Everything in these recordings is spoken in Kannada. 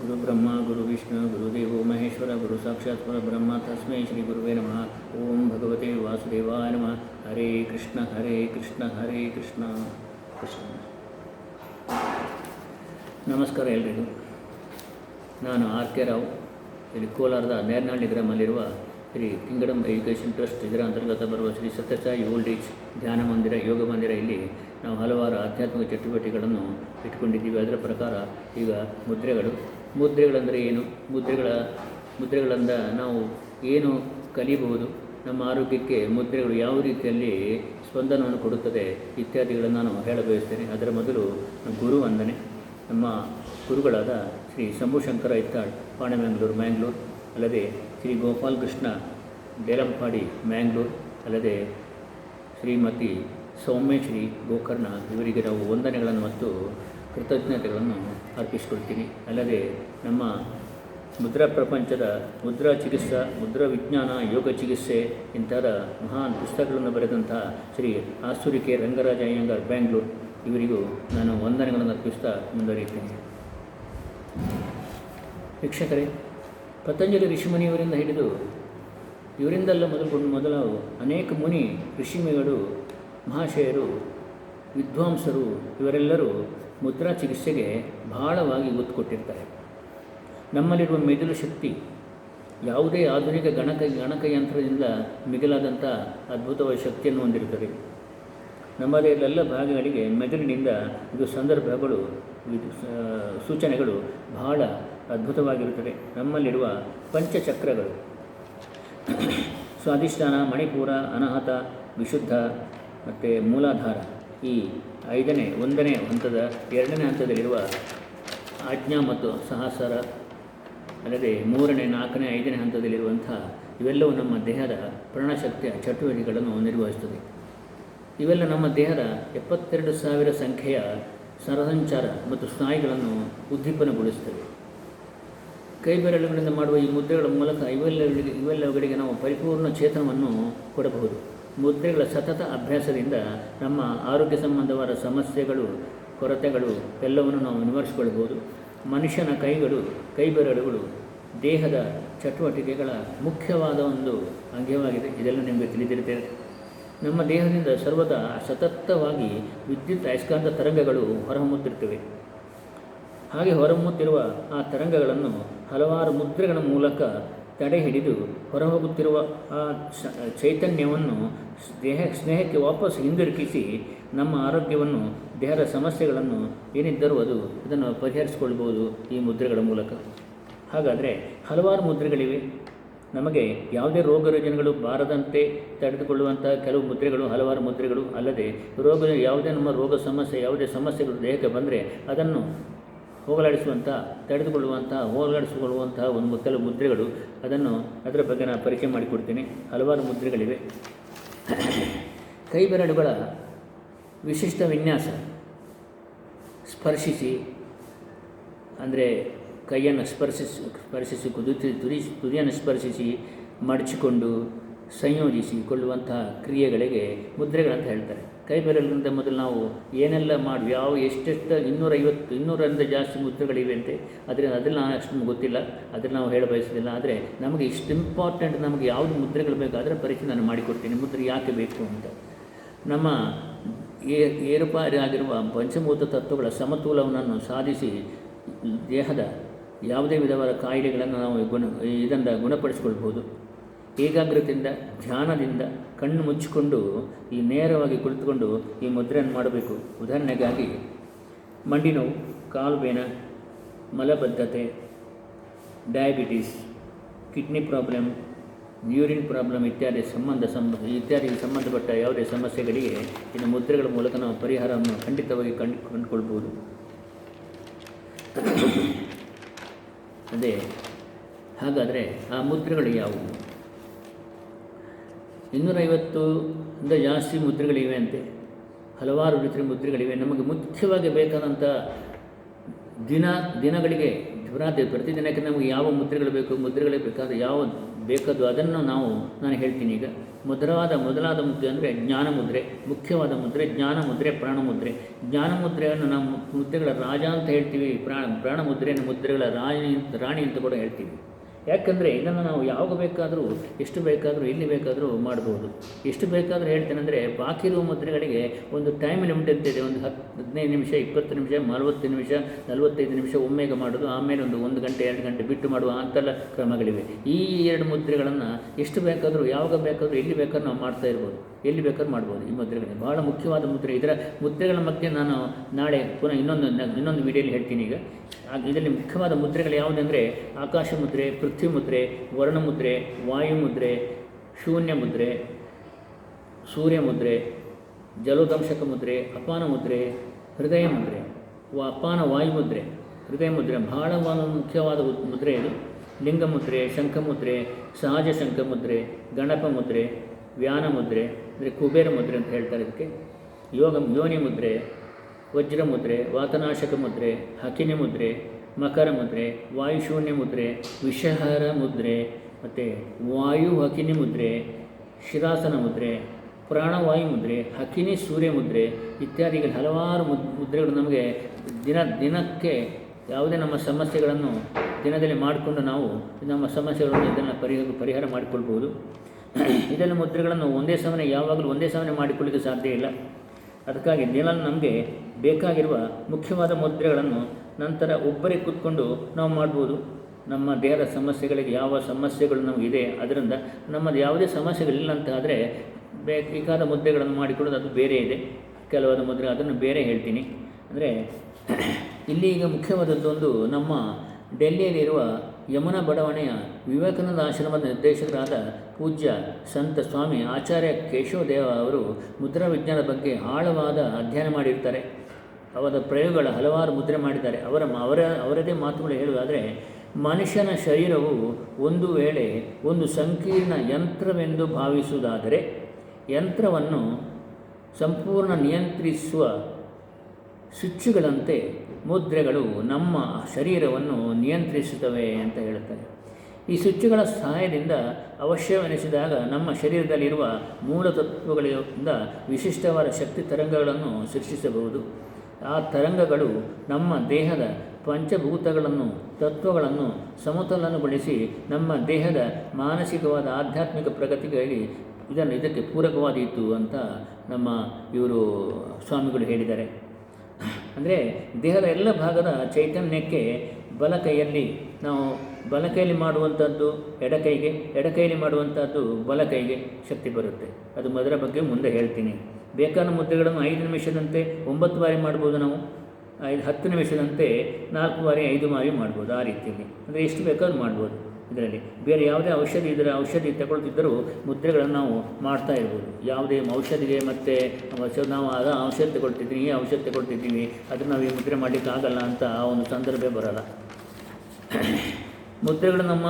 ಗುರು ಬ್ರಹ್ಮ ಗುರು ವಿಷ್ಣು ಗುರುದೇವೋ ಮಹೇಶ್ವರ, ಗುರು ಸಾಕ್ಷಾತ್ ಬ್ರಹ್ಮ ತಸ್ಮೈ ಶ್ರೀ ಗುರುವೇ ನಮಃ. ಓಂ ಭಗವತೆ ವಾಸುದೇವಾಯ ನಮಃ. ಹರೇ ಕೃಷ್ಣ ಹರೇ ಕೃಷ್ಣ ಹರೇ ಕೃಷ್ಣ. ಕೃಷ್ಣ ನಮಸ್ಕಾರ ಎಲ್ರಿಗೂ. ನಾನು ಆರ್ ಕೆ ರಾವ್. ಇಲ್ಲಿ ಕೋಲಾರದ ನೇರ್ನಹಳ್ಳಿ ಗ್ರಾಮಲ್ಲಿರುವ ಶ್ರೀ ಕಿಂಗಡಮ್ ಎಜುಕೇಷನ್ ಟ್ರಸ್ಟ್ ಇದರ ಅಂತರ್ಗತ ಬರುವ ಶ್ರೀ ಸತ್ಯಸಾಯಿ ಓಲ್ಡ್ ಏಜ್ ಧ್ಯಾನ ಮಂದಿರ, ಯೋಗ ಮಂದಿರ. ಇಲ್ಲಿ ನಾವು ಹಲವಾರು ಆಧ್ಯಾತ್ಮಿಕ ಚಟುವಟಿಕೆಗಳನ್ನು ಇಟ್ಕೊಂಡಿದ್ದೀವಿ. ಅದರ ಪ್ರಕಾರ ಈಗ ಮುದ್ರೆಗಳು ಮುದ್ರೆಗಳಂದರೆ ಏನು? ಮುದ್ರೆಗಳ, ಮುದ್ರೆಗಳಿಂದ ನಾವು ಏನು ಕಲಿಯಬಹುದು ನಮ್ಮ ಆರೋಗ್ಯಕ್ಕೆ ಮುದ್ರೆಗಳು ಯಾವ ರೀತಿಯಲ್ಲಿ ಸ್ಪಂದನವನ್ನು ಕೊಡುತ್ತದೆ ಇತ್ಯಾದಿಗಳನ್ನು ನಾನು ಹೇಳ ಬಯಸ್ತೇನೆ ಅದರ ಮೊದಲು ಗುರು ವಂದನೆ. ನಮ್ಮ ಗುರುಗಳಾದ ಶ್ರೀ ಶಂಭುಶಂಕರ ಇತ್ತಾಳ್ ಪಾಣೆಮ್ಯಾಂಗ್ಳೂರು ಮ್ಯಾಂಗ್ಳೂರು, ಅಲ್ಲದೆ ಶ್ರೀ ಗೋಪಾಲ್ ಕೃಷ್ಣ ಡೇಲಂಪಾಡಿ ಮ್ಯಾಂಗ್ಳೂರು, ಅಲ್ಲದೆ ಶ್ರೀಮತಿ ಸೌಮ್ಯಶ್ರೀ ಗೋಕರ್ಣ ಇವರಿಗೆ ನಾವು ವಂದನೆಗಳನ್ನು ಮತ್ತು ಕೃತಜ್ಞತೆಗಳನ್ನು ಅರ್ಪಿಸಿಕೊಳ್ತೀನಿ. ಅಲ್ಲದೆ ನಮ್ಮ ಮುದ್ರಾ ಪ್ರಪಂಚದ ಮುದ್ರಾ ಚಿಕಿತ್ಸಾ, ಮುದ್ರಾ ವಿಜ್ಞಾನ, ಯೋಗ ಚಿಕಿತ್ಸೆ ಇಂತಹ ಮಹಾನ್ ಪುಸ್ತಕಗಳನ್ನು ಬರೆದಂತಹ ಶ್ರೀ ಆಸುರಿ ಕೆ ರಂಗರಾಜ ಅಯ್ಯಂಗಾರ್, ಬ್ಯಾಂಗ್ಳೂರ್, ಇವರಿಗೂ ನಾನು ವಂದನೆಗಳನ್ನು ಅರ್ಪಿಸ್ತಾ ಮುಂದುವರಿಯುತ್ತೇನೆ. ವೀಕ್ಷಕರೇ, ಪತಂಜಲಿ ಋಷಿಮುನಿಯವರಿಂದ ಹಿಡಿದು ಇವರಿಂದೆಲ್ಲ ಮೊದಲುಗೊಂಡು ಮೊದಲು ಅನೇಕ ಮುನಿ, ಋಷಿಮುನಿಗಳು, ಮಹಾಶಯರು, ವಿದ್ವಾಂಸರು ಇವರೆಲ್ಲರೂ ಮುದ್ರಾ ಚಿಕಿತ್ಸೆಗೆ ಬಹಳವಾಗಿ ಒತ್ತು ಕೊಟ್ಟಿರ್ತಾರೆ. ನಮ್ಮಲ್ಲಿರುವ ಮೆದುಳು ಶಕ್ತಿ ಯಾವುದೇ ಆಧುನಿಕ ಗಣಕ, ಗಣಕಯಂತ್ರದಿಂದ ಮಿಗಿಲಾದಂಥ ಅದ್ಭುತವಾದ ಶಕ್ತಿಯನ್ನು ಹೊಂದಿರುತ್ತದೆ. ನಮ್ಮದೆಲ್ಲ ಭಾಗಗಳಿಗೆ ಮೆದುಳಿನಿಂದ ಇದು ಸಂದರ್ಭಗಳು ಸೂಚನೆಗಳು ಬಹಳ ಅದ್ಭುತವಾಗಿರುತ್ತದೆ ನಮ್ಮಲ್ಲಿರುವ ಪಂಚಚಕ್ರಗಳು. ಸ್ವಾಧಿಷ್ಠಾನ, ಮಣಿಪುರ, ಅನಾಹತ, ವಿಶುದ್ಧ ಮತ್ತು ಮೂಲಾಧಾರ ಈ ಐದನೇ, ಒಂದನೇ ಹಂತದ ಎರಡನೇ ಹಂತದಲ್ಲಿರುವ ಆಜ್ಞಾ ಮತ್ತು ಸಹಸ್ರ, ಅಲ್ಲದೆ ಮೂರನೇ, ನಾಲ್ಕನೇ, ಐದನೇ ಹಂತದಲ್ಲಿರುವಂಥ ಇವೆಲ್ಲವೂ ನಮ್ಮ ದೇಹದ ಪ್ರಾಣಶಕ್ತಿಯ ಚಟುವಟಿಕೆಗಳನ್ನು ನಿರ್ವಹಿಸುತ್ತದೆ. ಇವೆಲ್ಲ ನಮ್ಮ ದೇಹದ ಎಪ್ಪತ್ತೆರಡು ಸಾವಿರ ಸಂಖ್ಯೆಯ ಸರಸಂಚಾರ ಮತ್ತು ಸ್ನಾಯುಗಳನ್ನು ಉದ್ದೀಪನಗೊಳಿಸುತ್ತವೆ. ಕೈ ಬೆರಳುಗಳಿಂದ ಮಾಡುವ ಈ ಮುದ್ರೆಗಳ ಮೂಲಕ ಇವೆಲ್ಲಗಳಿಗೆ ಇವೆಲ್ಲವುಗಳಿಗೆ ನಾವು ಪರಿಪೂರ್ಣ ಚೇತನವನ್ನು ಕೊಡಬಹುದು. ಮುದ್ರೆಗಳ ಸತತ ಅಭ್ಯಾಸದಿಂದ ನಮ್ಮ ಆರೋಗ್ಯ ಸಂಬಂಧವಾದ ಸಮಸ್ಯೆಗಳು, ಕೊರತೆಗಳು ಎಲ್ಲವನ್ನು ನಾವು ನಿವಾರಿಸಿಕೊಳ್ಳಬಹುದು ಮನುಷ್ಯನ ಕೈಗಳು, ಕೈಬೆರಳುಗಳು ದೇಹದ ಚಟುವಟಿಕೆಗಳ ಮುಖ್ಯವಾದ ಒಂದು ಅಂಗವಾಗಿದೆ. ಇದೆಲ್ಲ ನಿಮಗೆ ತಿಳಿದಿರುತ್ತೇವೆ ನಮ್ಮ ದೇಹದಿಂದ ಸರ್ವದಾ ಸತತವಾಗಿ ವಿದ್ಯುತ್ ಅಯಸ್ಕಾಂತ ತರಂಗಗಳು ಹೊರಹೊಮ್ಮುತ್ತಿರುತ್ತವೆ. ಹಾಗೆ ಹೊರಹೊಮ್ಮುತ್ತಿರುವ ಆ ತರಂಗಗಳನ್ನು ಹಲವಾರು ಮುದ್ರೆಗಳ ಮೂಲಕ ತಡೆ ಹಿಡಿದು ಹೊರಹೋಗುತ್ತಿರುವ ಆ ಚೈತನ್ಯವನ್ನು ದೇಹ ಸ್ನೇಹಕ್ಕೆ ವಾಪಸ್ ಹಿಂದಿರುಗಿಸಿ ನಮ್ಮ ಆರೋಗ್ಯವನ್ನು, ದೇಹದ ಸಮಸ್ಯೆಗಳನ್ನು ಏನಿದ್ದರೂ ಅದು ಇದನ್ನು ಪರಿಹರಿಸಿಕೊಳ್ಬೋದು ಈ ಮುದ್ರೆಗಳ ಮೂಲಕ. ಹಾಗಾದರೆ ಹಲವಾರು ಮುದ್ರೆಗಳಿವೆ. ನಮಗೆ ಯಾವುದೇ ರೋಗ ರುಜಿನಗಳು ಬಾರದಂತೆ ತಡೆದುಕೊಳ್ಳುವಂಥ ಕೆಲವು ಮುದ್ರೆಗಳು, ಹಲವಾರು ಮುದ್ರೆಗಳು ಅಲ್ಲದೆ ರೋಗ ಯಾವುದೇ ನಮ್ಮ ರೋಗ ಸಮಸ್ಯೆ, ಯಾವುದೇ ಸಮಸ್ಯೆಗಳು ದೇಹಕ್ಕೆ ಬಂದರೆ ಅದನ್ನು ಹೋಗಲಾಡಿಸುವಂಥ, ತಡೆದುಕೊಳ್ಳುವಂಥ, ಹೋಗಲಾಡಿಸಿಕೊಳ್ಳುವಂತಹ ಒಂದು ಕೆಲವು ಮುದ್ರೆಗಳು ಅದನ್ನು ಅದರ ಬಗ್ಗೆ ನಾನು ಪರಿಚಯ ಮಾಡಿಕೊಡ್ತೀನಿ. ಹಲವಾರು ಮುದ್ರೆಗಳಿವೆ. ಕೈ ಬೆರಳುಗಳ ವಿಶಿಷ್ಟ ವಿನ್ಯಾಸ. ಸ್ಪರ್ಶಿಸಿ, ಅಂದರೆ ಕೈಯನ್ನು ಸ್ಪರ್ಶಿಸಿ ಸ್ಪರ್ಶಿಸಿ, ಕುದು, ತುರಿ, ತುದಿಯನ್ನು ಸ್ಪರ್ಶಿಸಿ, ಮಡಚಿಕೊಂಡು, ಸಂಯೋಜಿಸಿಕೊಳ್ಳುವಂತಹ ಕ್ರಿಯೆಗಳಿಗೆ ಮುದ್ರೆಗಳಂತ ಹೇಳ್ತಾರೆ. ಕೈ ಬೆರಳಿನಿಂದ ಮೊದಲು ನಾವು ಏನೆಲ್ಲ ಮಾಡಿ, ಯಾವ ಎಷ್ಟೆಷ್ಟು ಇನ್ನೂರೈವತ್ತು, ಇನ್ನೂರರಿಂದ ಜಾಸ್ತಿ ಮುದ್ರೆಗಳಿವೆ ಅಂತೆ, ಅದರಿಂದ ಅದರಲ್ಲಿ ನಾನು ಅಷ್ಟು ಗೊತ್ತಿಲ್ಲ. ಅದನ್ನು ನಾವು ಹೇಳ ಬಯಸೋದಿಲ್ಲ. ಆದರೆ ನಮಗೆ ಇಷ್ಟು ಇಂಪಾರ್ಟೆಂಟ್ ನಮಗೆ ಯಾವುದು ಮುದ್ರೆಗಳು ಬೇಕು, ಅದರ ಪರಿಚಯ ನಾನು ಮಾಡಿಕೊಡ್ತೀನಿ. ಮುದ್ರೆ ಯಾಕೆ ಬೇಕು ಅಂತ. ನಮ್ಮ ಏ, ಏರುಪಾರಿ ಆಗಿರುವ ಪಂಚಭೂತ ತತ್ವಗಳ ಸಮತೋಲನವನ್ನು ಸಾಧಿಸಿ ದೇಹದ ಯಾವುದೇ ವಿಧವಾದ ಕಾಯಿಲೆಗಳನ್ನು ನಾವು ಗುಣ, ಇದನ್ನು ಗುಣಪಡಿಸಿಕೊಳ್ಬೋದು. ಏಕಾಗ್ರತೆಯಿಂದ, ಧ್ಯಾನದಿಂದ ಕಣ್ಣು ಮುಚ್ಚಿಕೊಂಡು ಈ ನೇರವಾಗಿ ಕುಳಿತುಕೊಂಡು ಈ ಮುದ್ರೆಯನ್ನು ಮಾಡಬೇಕು. ಉದಾಹರಣೆಗಾಗಿ, ಮಂಡಿ ನೋವು, ಕಾಲು ಬೇನ, ಮಲಬದ್ಧತೆ, diabetes, kidney problem, urine problem ಇತ್ಯಾದಿ ಸಂಬಂಧ ಸಂಬಂಧ ಇತ್ಯಾದಿ ಸಂಬಂಧಪಟ್ಟ ಯಾವುದೇ ಸಮಸ್ಯೆಗಳಿಗೆ ಇನ್ನು ಮುದ್ರೆಗಳ ಮೂಲಕ ನಾವು ಪರಿಹಾರವನ್ನು ಖಂಡಿತವಾಗಿ ಕಂಡು, ಕಂಡುಕೊಳ್ಬೋದು. ಅದೇ, ಹಾಗಾದರೆ ಆ ಮುದ್ರೆಗಳು ಯಾವುವು? ಇನ್ನೂರೈವತ್ತು ಇಂದ ಜಾಸ್ತಿ ಮುದ್ರೆಗಳಿವೆ ಅಂತೆ. ಹಲವಾರು ರೀತಿಯ ಮುದ್ರೆಗಳಿವೆ. ನಮಗೆ ಮುಖ್ಯವಾಗಿ ಬೇಕಾದಂಥ ದಿನ, ದಿನಗಳಿಗೆ ಪ್ರತಿ ಪ್ರತಿದಿನಕ್ಕೆ ನಮಗೆ ಯಾವ ಮುದ್ರೆಗಳು ಬೇಕು, ಮುದ್ರೆಗಳೇ ಬೇಕಾದ ಯಾವ ಬೇಕದು ಅದನ್ನು ನಾವು, ನಾನು ಹೇಳ್ತೀನಿ ಈಗ. ಮುದ್ರವಾದ ಮೊದಲಾದ ಮುದ್ರೆ ಅಂದರೆ ಜ್ಞಾನ ಮುದ್ರೆ. ಮುಖ್ಯವಾದ ಮುದ್ರೆ ಜ್ಞಾನ ಮುದ್ರೆ, ಪ್ರಾಣ ಮುದ್ರೆ. ಜ್ಞಾನ ಮುದ್ರೆಯನ್ನು ನಾವು ಮುದ್ರೆಗಳ ರಾಜ ಅಂತ ಹೇಳ್ತೀವಿ. ಪ್ರಾಣ ಪ್ರಾಣ ಮುದ್ರೆಯನ್ನು ಮುದ್ರೆಗಳ ರಾಣಿ ರಾಣಿ ಅಂತ ಕೂಡ ಹೇಳ್ತೀವಿ. ಯಾಕಂದರೆ ಇದನ್ನು ನಾವು ಯಾವಾಗ ಬೇಕಾದರೂ, ಎಷ್ಟು ಬೇಕಾದರೂ, ಎಲ್ಲಿ ಬೇಕಾದರೂ ಮಾಡ್ಬೋದು. ಎಷ್ಟು ಬೇಕಾದರೂ ಹೇಳ್ತೇನೆ ಅಂದರೆ, ಬಾಕಿ ಇರುವ ಮುದ್ರೆಗಳಿಗೆ ಒಂದು ಟೈಮ್ ಲಿಮಿಟ್ ಅಂತ ಇದೆ. ಒಂದು ಹತ್ತು ಹದಿನೈದು ನಿಮಿಷ, ಇಪ್ಪತ್ತು ನಿಮಿಷ ನಲವತ್ತು ನಿಮಿಷ, ನಲವತ್ತೈದು ನಿಮಿಷ ಒಮ್ಮೆಗೆ ಮಾಡೋದು, ಆಮೇಲೆ ಒಂದು ಒಂದು ಗಂಟೆ, ಎರಡು ಗಂಟೆ ಬಿಟ್ಟು ಮಾಡುವ ಅಂತೆಲ್ಲ ಕ್ರಮಗಳಿವೆ. ಈ ಎರಡು ಮುದ್ರೆಗಳನ್ನು ಎಷ್ಟು ಬೇಕಾದರೂ, ಯಾವಾಗ ಬೇಕಾದರೂ, ಎಲ್ಲಿ ಬೇಕಾದ್ರೂ ನಾವು ಮಾಡ್ತಾ ಇರ್ಬೋದು. ಎಲ್ಲಿ ಬೇಕಾದ್ರೂ ಮಾಡ್ಬೋದು ಈ ಮುದ್ರೆಗಳಿಗೆ. ಬಹಳ ಮುಖ್ಯವಾದ ಮುದ್ರೆ. ಇದರ ಮುದ್ರೆಗಳ ಬಗ್ಗೆ ನಾನು ನಾಳೆ ಪುನಃ ಇನ್ನೊಂದು ಇನ್ನೊಂದು ವಿಡಿಯೋಲಿ ಹೇಳ್ತೀನಿ ಈಗ. ಇದರಲ್ಲಿ ಮುಖ್ಯವಾದ ಮುದ್ರೆಗಳು ಯಾವುದೆಂದರೆ, ಆಕಾಶ ಮುದ್ರೆ ಪೃಥ್ವಿ ವರ್ಣಮುದ್ರೆ, ವಾಯುಮುದ್ರೆ ಮುದ್ರೆ ವಾಯು ಮುದ್ರೆ ಶೂನ್ಯ ಮುದ್ರೆ ಸೂರ್ಯ ಮುದ್ರೆ ಜಲೋದಂಶಕ ಮುದ್ರೆ ಅಪಾನ ಮುದ್ರೆ ಹೃದಯ ಮುದ್ರೆ ವ ಅಪಾನ ವಾಯು ಮುದ್ರೆ ಹೃದಯ ಮುದ್ರೆ ಬಹಳ ಮುಖ್ಯವಾದ ಮುದ್ರೆ ಇದು. ಲಿಂಗ ಶಂಖಮುದ್ರೆ ಶಂಖ ಮುದ್ರೆ ಸಹಜ ಶಂಖ ಮುದ್ರೆ ಗಣಪ ಮುದ್ರೆ ವ್ಯಾನ ಮುದ್ರೆ ಅಂದರೆ ಕುಬೇರ ಮುದ್ರೆ ಅಂತ ಹೇಳ್ತಾರೆ ಇದಕ್ಕೆ. ಯೋಗ ಯೋನಿ ಮುದ್ರೆ ವಜ್ರ ಮುದ್ರೆ ವಾತನಾಶಕ ಮುದ್ರೆ ಹಕಿನಿ ಮುದ್ರೆ ಮಕರ ಮುದ್ರೆ ವಾಯುಶೂನ್ಯ ಮುದ್ರೆ ವಿಷಹರ ಮುದ್ರೆ ಮತ್ತು ವಾಯು ಹಕಿನಿ ಮುದ್ರೆ ಶಿರಾಸನ ಮುದ್ರೆ ಪ್ರಾಣವಾಯು ಮುದ್ರೆ ಹಕಿನಿ ಸೂರ್ಯ ಮುದ್ರೆ ಇತ್ಯಾದಿಗಳು ಹಲವಾರು ಮುದ್ ಮುದ್ರೆಗಳು ನಮಗೆ ದಿನ, ದಿನಕ್ಕೆ ಯಾವುದೇ ನಮ್ಮ ಸಮಸ್ಯೆಗಳನ್ನು ದಿನದಲ್ಲಿ ಮಾಡಿಕೊಂಡು ನಾವು ನಮ್ಮ ಸಮಸ್ಯೆಗಳನ್ನು ಇದನ್ನು ಪರಿಹಾರ ಪರಿಹಾರ ಮಾಡಿಕೊಳ್ಬೋದು ಇದೆಲ್ಲ ಮುದ್ರೆಗಳನ್ನು ಒಂದೇ ಸಮನೆ ಯಾವಾಗಲೂ ಒಂದೇ ಸಮನೆ ಮಾಡಿಕೊಳ್ಳಿಕ್ಕೆ ಸಾಧ್ಯ ಇಲ್ಲ. ಅದಕ್ಕಾಗಿ ದಿನ ನಮಗೆ ಬೇಕಾಗಿರುವ ಮುಖ್ಯವಾದ ಮುದ್ರೆಗಳನ್ನು ನಂತರ ಒಬ್ಬರೇ ಕೂತ್ಕೊಂಡು ನಾವು ಮಾಡ್ಬೋದು. ನಮ್ಮ ದೇಹದ ಸಮಸ್ಯೆಗಳಿಗೆ ಯಾವ ಸಮಸ್ಯೆಗಳು ನಮಗಿದೆ ಅದರಿಂದ ನಮ್ಮದು ಯಾವುದೇ ಸಮಸ್ಯೆಗಳಿಲ್ಲ ಅಂತ ಆದರೆ ಬೇಕಾದ ಮುದ್ದೆಗಳನ್ನು ಮಾಡಿಕೊಳ್ಳೋದು ಅದು ಬೇರೆ ಇದೆ. ಕೆಲವಾದ ಮುದ್ರೆ ಅದನ್ನು ಬೇರೆ ಹೇಳ್ತೀನಿ. ಅಂದರೆ ಇಲ್ಲಿ ಈಗ ಮುಖ್ಯವಾದದ್ದೊಂದು ನಮ್ಮ ಡೆಲ್ಲಿಯಲ್ಲಿರುವ ಯಮುನಾ ಬಡಾವಣೆಯ ವಿವೇಕಾನಂದ ಆಶ್ರಮದ ನಿರ್ದೇಶಕರಾದ ಪೂಜ್ಯ ಸಂತ ಸ್ವಾಮಿ ಆಚಾರ್ಯ ಕೇಶವದೇವ ಅವರು ಮುದ್ರಾ ವಿಜ್ಞಾನದ ಬಗ್ಗೆ ಆಳವಾದ ಅಧ್ಯಯನ ಮಾಡಿರ್ತಾರೆ. ಅವರ ಪ್ರಯೋಗಗಳ ಹಲವಾರು ಮುದ್ರೆ ಮಾಡಿದ್ದಾರೆ. ಅವರ ಅವರ, ಅವರದೇ ಮಾತುಗಳು ಹೇಳುವುದಾದರೆ, ಮನುಷ್ಯನ ಶರೀರವು ಒಂದು ವೇಳೆ ಒಂದು ಸಂಕೀರ್ಣ ಯಂತ್ರವೆಂದು ಭಾವಿಸುವುದಾದರೆ, ಯಂತ್ರವನ್ನು ಸಂಪೂರ್ಣ ನಿಯಂತ್ರಿಸುವ ಸ್ವಿಚ್ಗಳಂತೆ ಮುದ್ರೆಗಳು ನಮ್ಮ ಶರೀರವನ್ನು ನಿಯಂತ್ರಿಸುತ್ತವೆ ಅಂತ ಹೇಳುತ್ತಾರೆ. ಈ ಸ್ವಿಚ್ಗಳ ಸಹಾಯದಿಂದ ಅವಶ್ಯವೆನಿಸಿದಾಗ ನಮ್ಮ ಶರೀರದಲ್ಲಿರುವ ಮೂಲ ತತ್ವಗಳಿಂದ ವಿಶಿಷ್ಟವಾದ ಶಕ್ತಿ ತರಂಗಗಳನ್ನು ಸೃಷ್ಟಿಸಬಹುದು. ಆ ತರಂಗಗಳು ನಮ್ಮ ದೇಹದ ಪಂಚಭೂತಗಳನ್ನು, ತತ್ವಗಳನ್ನು ಸಮತೋಲನಗೊಳಿಸಿ ನಮ್ಮ ದೇಹದ ಮಾನಸಿಕವಾದ ಆಧ್ಯಾತ್ಮಿಕ ಪ್ರಗತಿಗಾಗಿ ಇದನ್ನು ಇದಕ್ಕೆ ಪೂರಕವಾದೀತು ಅಂತ ನಮ್ಮ ಇವರು ಸ್ವಾಮಿಗಳು ಹೇಳಿದ್ದಾರೆ. ಅಂದರೆ ದೇಹದ ಎಲ್ಲ ಭಾಗದ ಚೈತನ್ಯಕ್ಕೆ ಬಲಕೈಯಲ್ಲಿ ನಾವು ಬಲ ಕೈಯಲ್ಲಿ ಮಾಡುವಂಥದ್ದು ಎಡಕೈಗೆ ಎಡಕೈಯಲ್ಲಿ ಮಾಡುವಂಥದ್ದು ಬಲಕೈಗೆ ಶಕ್ತಿ ಬರುತ್ತೆ. ಅದು ಅದರ ಬಗ್ಗೆ ಮುಂದೆ ಹೇಳ್ತೀನಿ. ಬೇಕಾದ ಮುದ್ರೆಗಳನ್ನು ಐದು ನಿಮಿಷದಂತೆ ಒಂಬತ್ತು ಬಾರಿ ಮಾಡ್ಬೋದು ನಾವು. ಐದು, ಹತ್ತು ನಿಮಿಷದಂತೆ ನಾಲ್ಕು ಬಾರಿ, ಐದು ಬಾರಿ ಮಾಡ್ಬೋದು ಆ ರೀತಿಯಲ್ಲಿ. ಅಂದರೆ ಎಷ್ಟು ಬೇಕಾದ್ರೂ ಮಾಡ್ಬೋದು ಇದರಲ್ಲಿ. ಬೇರೆ ಯಾವುದೇ ಔಷಧಿ ಇದರ ಔಷಧಿ ತಗೊಳ್ತಿದ್ದರೂ ಮುದ್ರೆಗಳನ್ನು ನಾವು ಮಾಡ್ತಾ ಇರ್ಬೋದು. ಯಾವುದೇ ಔಷಧಿಗೆ ಮತ್ತು ನಾವು ಅದ ಔಷಧಿ ತಗೊಳ್ತಿದ್ದೀವಿ ಈ ಔಷಧಿ ತಗೊಳ್ತಿದ್ದೀವಿ ಅದನ್ನು ನಾವು ಈ ಮುದ್ರೆ ಮಾಡಲಿಕ್ಕೆ ಆಗಲ್ಲ ಅಂತ ಆ ಒಂದು ಸಂದರ್ಭ ಬರಲ್ಲ. ಮುದ್ರೆಗಳು ನಮ್ಮ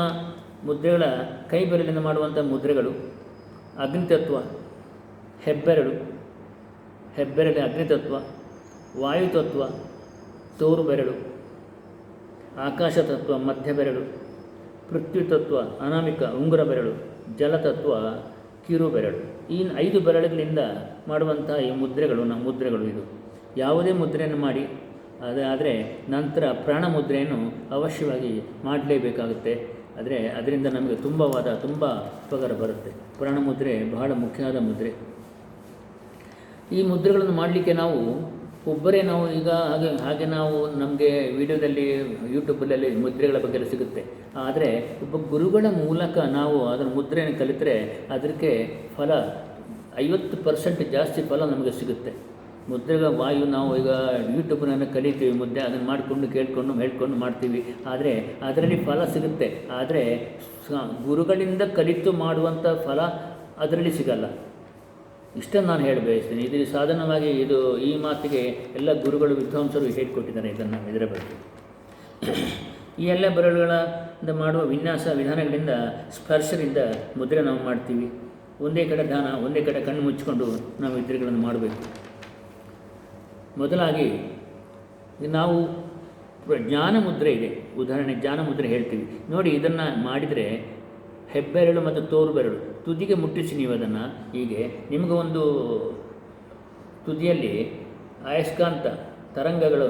ಮುದ್ರೆಗಳ ಕೈ ಬೆರಳಿಂದ ಮಾಡುವಂಥ ಮುದ್ರೆಗಳು, ಅಗ್ನಿತತ್ವ, ಹೆಬ್ಬೆರಳು ಹೆಬ್ಬೆರಳು ಅಗ್ನಿತತ್ವ, ವಾಯುತತ್ವ, ತೋರು ಬೆರಳು, ಆಕಾಶ ತತ್ವ, ಮಧ್ಯ ಬೆರಳು, ಪೃಥ್ವಿ ತತ್ವ, ಅನಾಮಿಕ, ಉಂಗುರ ಬೆರಳು ಜಲತತ್ವ ಕಿರು ಬೆರಳು. ಈ ಐದು ಬೆರಳುಗಳಿಂದ ಮಾಡುವಂತಹ ಈ ಮುದ್ರೆಗಳು, ನಮ್ಮ ಮುದ್ರೆಗಳು ಇದು. ಯಾವುದೇ ಮುದ್ರೆಯನ್ನು ಮಾಡಿ ಅದಾದರೆ ನಂತರ ಪ್ರಾಣ ಮುದ್ರೆಯನ್ನು ಅವಶ್ಯವಾಗಿ ಮಾಡಲೇಬೇಕಾಗುತ್ತೆ. ಆದರೆ ಅದರಿಂದ ನಮಗೆ ತುಂಬವಾದ, ತುಂಬ ಉಪಕಾರ ಬರುತ್ತೆ. ಪ್ರಾಣ ಮುದ್ರೆ ಬಹಳ ಮುಖ್ಯವಾದ ಮುದ್ರೆ. ಈ ಮುದ್ರೆಗಳನ್ನು ಮಾಡಲಿಕ್ಕೆ ನಾವು ಒಬ್ಬರೇ ನಾವು ಈಗ ಹಾಗೆ ಹಾಗೆ ನಾವು ನಮಗೆ ವಿಡಿಯೋದಲ್ಲಿ ಯೂಟ್ಯೂಬಲ್ಲಿ ಮುದ್ರೆಗಳ ಬಗ್ಗೆ ಸಿಗುತ್ತೆ. ಆದರೆ ಒಬ್ಬ ಗುರುಗಳ ಮೂಲಕ ನಾವು ಅದರ ಮುದ್ರೆಯನ್ನು ಕಲಿತರೆ ಅದಕ್ಕೆ ಫಲ ಐವತ್ತು ಪರ್ಸೆಂಟ್ ಜಾಸ್ತಿ ಫಲ ನಮಗೆ ಸಿಗುತ್ತೆ. ಮುದ್ರೆಗಳ ವಾಯು ನಾವು ಈಗ ಯೂಟ್ಯೂಬ್ನನ್ನು ಕಲಿತೀವಿ, ಮುದ್ದೆ ಅದನ್ನು ಮಾಡಿಕೊಂಡು ಕೇಳಿಕೊಂಡು ಹೇಳ್ಕೊಂಡು ಮಾಡ್ತೀವಿ. ಆದರೆ ಅದರಲ್ಲಿ ಫಲ ಸಿಗುತ್ತೆ. ಆದರೆ ಗುರುಗಳಿಂದ ಕಲಿತು ಮಾಡುವಂಥ ಫಲ ಅದರಲ್ಲಿ ಸಿಗಲ್ಲ. ಇಷ್ಟನ್ನು ನಾನು ಹೇಳಿ ಬಯಸ್ತೀನಿ ಇದು ಸಾಧಾರಣವಾಗಿ ಇದು ಈ ಮಾತಿಗೆ ಎಲ್ಲ ಗುರುಗಳು, ವಿದ್ವಾಂಸರು ಹೇಳಿಕೊಟ್ಟಿದ್ದಾರೆ ಇದನ್ನು ಇದರ ಬಗ್ಗೆ ಈ ಎಲ್ಲ ಬೆರಳುಗಳಿಂದ ಮಾಡುವ ವಿನ್ಯಾಸ ವಿಧಾನಗಳಿಂದ ಸ್ಪರ್ಶದಿಂದ ಮುದ್ರೆ ನಾವು ಮಾಡ್ತೀವಿ. ಒಂದೇ ಕಡೆ ದಾನ, ಒಂದೇ ಕಡೆ ಕಣ್ಣು ಮುಚ್ಚಿಕೊಂಡು ನಾವು ಇದ್ರೆಗಳನ್ನು ಮಾಡಬೇಕು. ಮೊದಲಾಗಿ ನಾವು ಜ್ಞಾನ ಮುದ್ರೆ ಇದೆ. ಉದಾಹರಣೆ ಜ್ಞಾನ ಮುದ್ರೆ ಹೇಳ್ತೀವಿ. ನೋಡಿ ಇದನ್ನು ಮಾಡಿದರೆ ಹೆಬ್ಬೆರಳು ಮತ್ತು ತೋರು ಬೆರಳು ತುದಿಗೆ ಮುಟ್ಟಿಸಿ ನೀವು ಅದನ್ನು ಹೀಗೆ ನಿಮಗೆ ಒಂದು ತುದಿಯಲ್ಲಿ ಅಯಸ್ಕಾಂತ ತರಂಗಗಳು